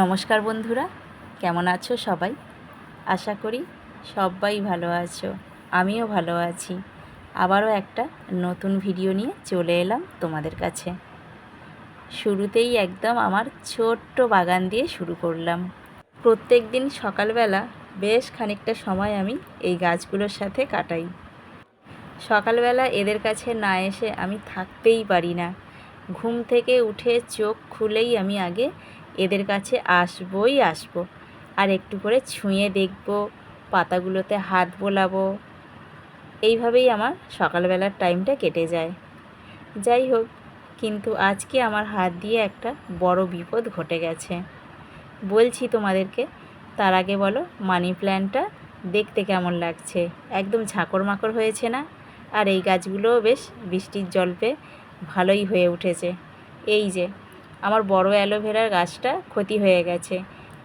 নমস্কার বন্ধুরা, কেমন আছো সবাই? আশা করি সবাই ভালো আছো, আমিও ভালো আছি। আবারও একটা নতুন ভিডিও নিয়ে চলে এলাম তোমাদের কাছে। শুরুতেই একদম আমার ছোট্ট বাগান দিয়ে শুরু করলাম। প্রত্যেক দিন সকালবেলা বেশ খানিকটা সময় আমি এই গাছগুলোর সাথে কাটাই। সকালবেলা এদের কাছে না এসে আমি থাকতেই পারি না। ঘুম থেকে উঠে চোখ খুলেই আমি আগে এদের কাছে আসবই আসব। আর একটু করে ছুঁয়ে দেখব, পাতাগুলোতে হাত বোলাবো। এইভাবেই আমার সকালবেলার টাইমটা কেটে যায়। যাই হোক, কিন্তু আজকে আমার হাত দিয়ে একটা বড় বিপদ ঘটে গেছে। বলছি তোমাদেরকে, তার আগে বলো মানি প্ল্যান্টটা দেখতে কেমন লাগছে? একদম ঝাঁকড় মাকড় হয়েছে না? আর এই গাছগুলোও বেশ বৃষ্টির জল পেয়ে ভালোই হয়ে উঠেছে। এই যে আমার বড় অ্যালোভেরার গাছটা ক্ষতি হয়ে গেছে।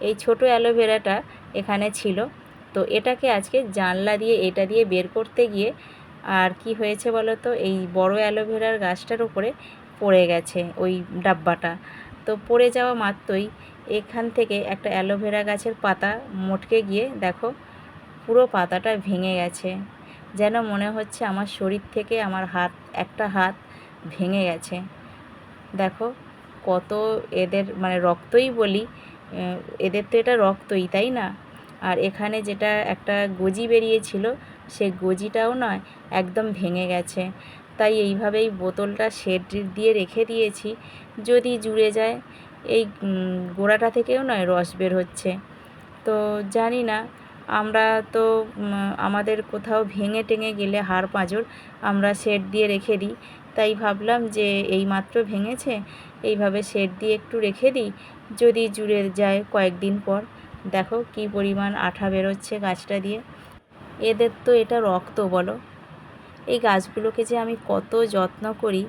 এই ছোট অ্যালোভেরাটা এখানে ছিল। তো এটাকে আজকে জানলা দিয়ে, এটা দিয়ে বের করতে গিয়ে আর কি হয়েছে বলো তো এই বড় অ্যালোভেরার গাছটার উপরে পড়ে গেছে ওই ডাব্বাটা। তো পড়ে যাওয়া মাত্রই এখান থেকে একটা অ্যালোভেরা গাছের পাতা মটকে গিয়ে দেখো, পুরো পাতাটা ভেঙে গেছে। যেন মনে হচ্ছে আমার শরীর থেকে আমার হাত, একটা হাত ভেঙে গেছে। দেখো কত এদের মানে রক্তই বলি এদের তো এটা রক্তই, তাই না? আর এখানে যেটা একটা গজি বেরিয়েছিল, সে গজিটাও নয়, একদম ভেঙে গেছে। তাই এইভাবেই বোতলটা শেড দিয়ে রেখে দিয়েছি। যদি জুড়ে যায়, এই গোড়াটা থেকেও নয়, রস বের হচ্ছে। তো জানি না, আমরা তো আমাদের কোথাও ভেঙে টেঙে গেলে হাড় পাঁজর আমরা শেড দিয়ে রেখে দিই। তাই ভাবলাম যে এই মাত্র ভেঙেছে, এইভাবে শেড দিয়ে একটু রেখে দিই, যদি জুড়ে যায় কয়েকদিন পর। দেখো কি পরিমাণ আঠা বেরোচ্ছে গাছটা দিয়ে। এদের তো এটা রক্ত বলো। এই গাছগুলোকে যে আমি কত যত্ন করি,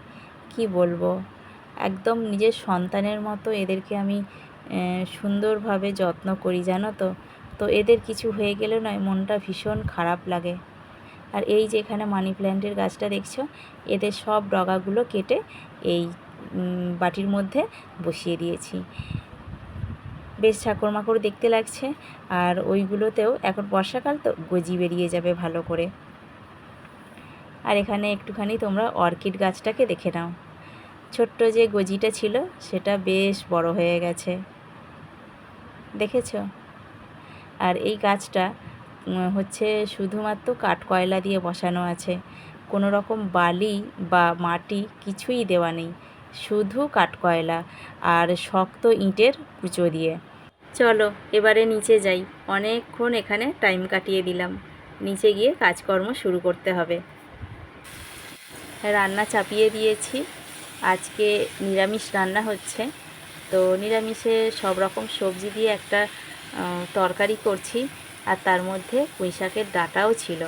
কি বলব? একদম নিজের সন্তানের মতো এদেরকে আমি সুন্দরভাবে যত্ন করি, জানো তো? তো এদের কিছু হয়ে গেলে নয়, মনটা ভীষণ খারাপ লাগে। আর এই যে এখানে মানি প্ল্যান্টের গাছটা দেখছ, এদের সব ডগাগুলো কেটে এই বাটির মধ্যে বসিয়ে দিয়েছি। বেশ ঠাকুর মাকড় দেখতে লাগছে, আর ওইগুলোতেও এখন বর্ষাকাল তো গজি বেরিয়ে যাবে ভালো করে। আর এখানে একটুখানি তোমরা অর্কিড গাছটাকে দেখে নাও। ছোট্ট যে গজিটা ছিল, সেটা বেশ বড় হয়ে গেছে। দেখেছ? আর এই গাছটা হচ্ছে শুধুমাত্র কাঠ কয়লা দিয়ে বসানো আছে। কোনো রকম বালি বা মাটি কিছুই দেওয়া নেই, শুধু কাঠকয়লা আর শক্ত ইঁটের কুচো দিয়ে। চলো, এবারে নিচে যাই। অনেকক্ষণ এখানে টাইম কাটিয়ে দিলাম। নিচে গিয়ে কাজকর্ম শুরু করতে হবে। রান্না চাপিয়ে দিয়েছি। আজকে নিরামিষ রান্না হচ্ছে। তো নিরামিষে সব রকম সবজি দিয়ে একটা তরকারি করছি। আর তার মধ্যে পুঁই শাকের ডাঁটাও ছিল।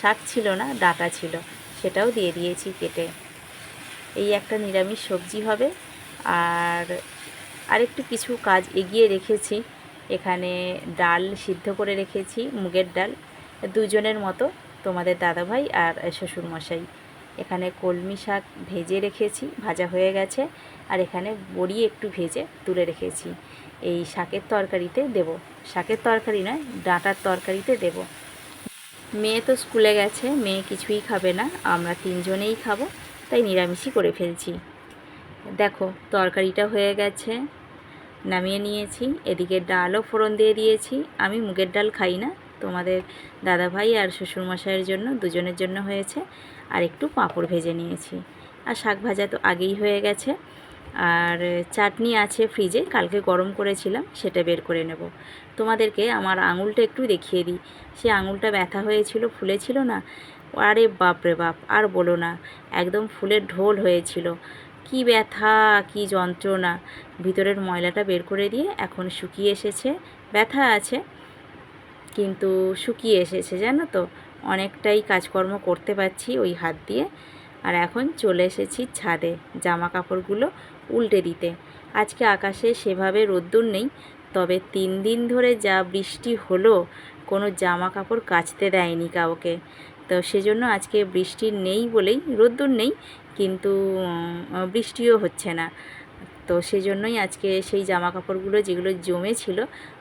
শাক ছিল না, ডাঁটা ছিল। সেটাও দিয়ে দিয়েছি কেটে। এই একটা নিরামিষ সবজি হবে। আর আরেকটু কিছু কাজ এগিয়ে রেখেছি। এখানে ডাল সিদ্ধ করে রেখেছি, মুগের ডাল। দুজনের মতো, তোমাদের দাদাভাই আর শ্বশুরমশাই। এখানে কলমি শাক ভেজে রেখেছি, ভাজা হয়ে গেছে। আর এখানে বড়ি একটু ভেজে তুলে রেখেছি। এই শাকের তরকারিতে দেব। শাকের তরকারি নয়, ডাঁটার তরকারিতে দেব। মেয়ে তো স্কুলে গেছে, মেয়ে কিছুই খাবে না, আমরা তিনজনেই খাব, তাই নিরামিষই করে ফেলছি। দেখো, তরকারিটা হয়ে গেছে, নামিয়ে নিয়েছি। এদিকে ডালও ফোড়ন দিয়ে দিয়েছি। আমি মুগের ডাল খাই না তোমাদের দাদাভাই আর শ্বশুরমশাইয়ের জন্য, দুজনের জন্য হয়েছে। আর একটু পাঁপড় ভেজে নিয়েছি। আর শাক ভাজা তো আগেই হয়ে গেছে। আর চাটনি আছে ফ্রিজে, কালকে গরম করেছিলাম, সেটা বের করে নেব। তোমাদেরকে আমার আঙুলটা একটু দেখিয়ে দিই। সে আঙুলটা ব্যথা হয়েছিল, ফুলেছিল না? আরে বাপরে বাপ, আর বলো না, একদম ফুলের ঢোল হয়েছিল। কি ব্যথা, কি যন্ত্রণা। ভিতরের ময়লাটা বের করে দিয়ে এখন শুকিয়ে এসেছে। ব্যথা আছে। কিন্তু শুকিয়ে এসেছে, জানো তো? অনেকটাই কাজকর্ম করতে পারছি ওই হাত দিয়ে। আর এখন চলে এসেছি ছাদে জামা কাপড়গুলো উল্টে দিতে। আজকে আকাশে সেভাবে রোদ্দুর নেই, তবে তিন দিন ধরে যা বৃষ্টি হলো, কোনো জামা কাপড় কাচতে দেয়নি কাউকে। তো সেজন্য আজকে বৃষ্টি নেই বলেই রোদ্দুর নেই, কিন্তু বৃষ্টিও হচ্ছে না। তো সেজন্যই আজকে সেই জামা কাপড়গুলো যেগুলো জমেছিল,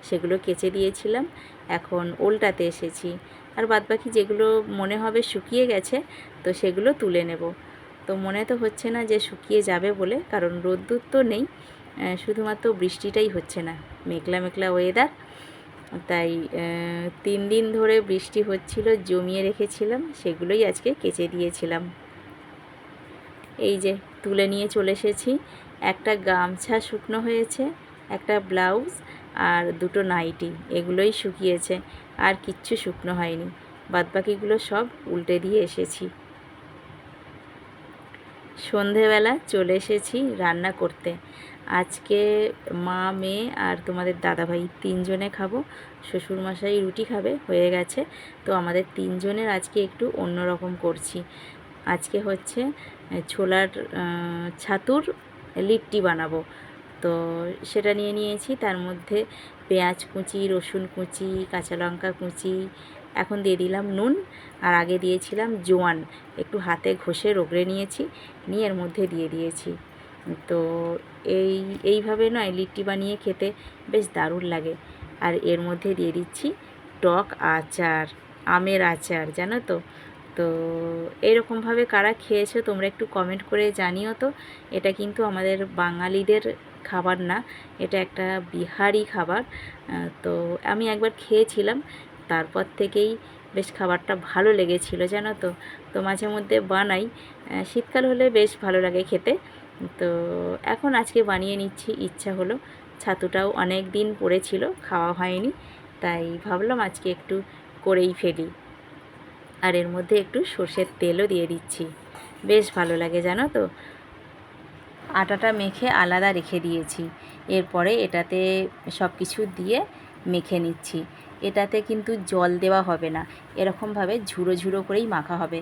সেগুলো কেচে দিয়েছিলাম। এখন উল্টাতে এসেছি। আর বাদবাকি যেগুলো মনে হবে শুকিয়ে গেছে, তো সেগুলো তুলে নেব। তো মনে তো হচ্ছে না যে শুকিয়ে যাবে বলে, কারণ রোদ্দুর তো নেই শুধুমাত্র বৃষ্টিটাই হচ্ছে না, মেঘলা মেঘলা ওয়েদার তাই তিন দিন ধরে বৃষ্টি হচ্ছিল, জমিয়ে রেখেছিলাম, সেগুলোই আজকে কেচে দিয়েছিলাম। এই যে, তুলে নিয়ে চলে এসেছি। একটা গামছা শুকনো হয়েছে, একটা ব্লাউজ আর দুটো নাইটি, এগুলোই শুকিয়েছে। আর কিচ্ছু শুকনো হয়নি। বাদবাকিগুলো সব উল্টে দিয়ে এসেছি। সন্ধেবেলা চলে এসেছি রান্না করতে। আজকে মা, মেয়ে আর তোমাদের দাদাভাই তিনজনে খাব। শ্বশুরমশাই রুটি খাবে, হয়ে গেছে। তো আমাদের তিনজনের আজকে একটু অন্যরকম করছি। আজকে হচ্ছে ছোলার ছাতুর লিট্টি বানাবো। তো সেটা নিয়ে নিয়েছি। তার মধ্যে পেঁয়াজ কুচি, রসুন কুচি, কাঁচা লঙ্কা কুচি, এখন দিয়ে দিলাম নুন আর আগে দিয়েছিলাম জোয়ান। একটু হাতে ঘষে রগড়ে নিয়েছি, নিয়ে এর মধ্যে দিয়ে দিয়েছি। তো এই, এইভাবে নয়, লিট্টি বানিয়ে খেতে বেশ দারুণ লাগে। আর এর মধ্যে দিয়ে দিচ্ছি টক আচার, আমের আচার, জানো তো? তো এরকমভাবে কারা খেয়েছো তোমরা একটু কমেন্ট করে জানিও তো। এটা কিন্তু আমাদের বাঙালিদের খাবার না, এটা একটা বিহারি খাবার। তো আমি একবার খেয়েছিলাম, তারপর থেকেই বেশ খাবারটা ভালো লেগেছিল, জানো তো? তো মাঝে মধ্যে বানাই শীতকাল হলে বেশ ভালো লাগে খেতে। তো এখন আজকে বানিয়ে নিচ্ছি, ইচ্ছা হলো। ছাতুটাও অনেক দিন পড়েছিল, খাওয়া হয়নি, তাই ভাবলাম আজকে একটু করেই ফেলি। আর এর মধ্যে একটু সর্ষের তেলও দিয়ে দিচ্ছি। বেশ ভালো লাগে, জানো তো? আটাটা মেখে আলাদা রেখে দিয়েছি। এরপরে এটাতে সব কিছু দিয়ে মেখে নিচ্ছি। এটাতে কিন্তু জল দেওয়া হবে না। এরকমভাবে ঝুড়ো ঝুড়ো করেই মাখা হবে।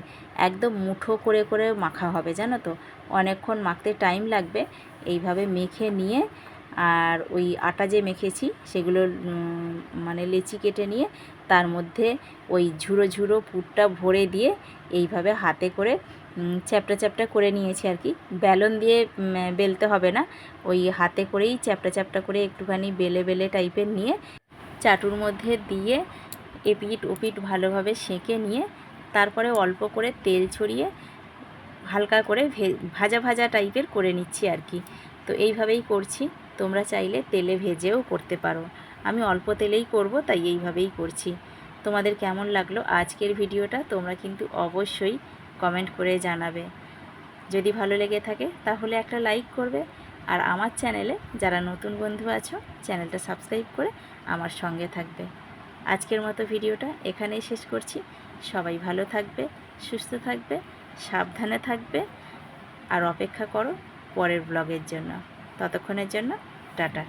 একদম মুঠো করে করে মাখা হবে, জানো তো? অনেকক্ষণ মাখতে টাইম লাগবে। এইভাবে মেখে নিয়ে আর ওই আটা যে মেখেছি, সেগুলো মানে লেচি কেটে নিয়ে তার মধ্যে ওই ঝুড়ো ঝুড়ো পুরটা ভরে দিয়ে এইভাবে হাতে করে চ্যাপটা চ্যাপটা করে নিয়েছি আর কি। বেলন দিয়ে বেলতে হবে না। ওই হাতে করেই চ্যাপটা চ্যাপটা করে একটুখানি বেলে বেলে টাইপের নিয়ে চাটুর মধ্যে দিয়ে এপিট ওপিট ভালোভাবে সেঁকে নিয়ে তারপরে অল্প করে তেল ছড়িয়ে হালকা করে ভাজা ভাজা টাইপের করে নিচ্ছি আর কি। তো এইভাবেই করছি। তোমরা চাইলে তেলে ভেজেও করতে পারো। আমি অল্প তেলেই করব, তাই এইভাবেই করছি। তোমাদের কেমন লাগল আজকের ভিডিওটা তোমরা কিন্তু অবশ্যই কমেন্ট করে জানাবে। যদি ভালো লেগে থাকে তাহলে একটা লাইক করবে। আর আমার চ্যানেলে যারা নতুন বন্ধু আছো, চ্যানেলটা সাবস্ক্রাইব করে আমার সঙ্গে থাকবে। আজকের মতো ভিডিওটা এখানেই শেষ করছি। সবাই ভালো থাকবে, সুস্থ থাকবে, সাবধানে থাকবে। আর অপেক্ষা করো পরের ব্লগের জন্য। ততক্ষণের জন্য টাটা।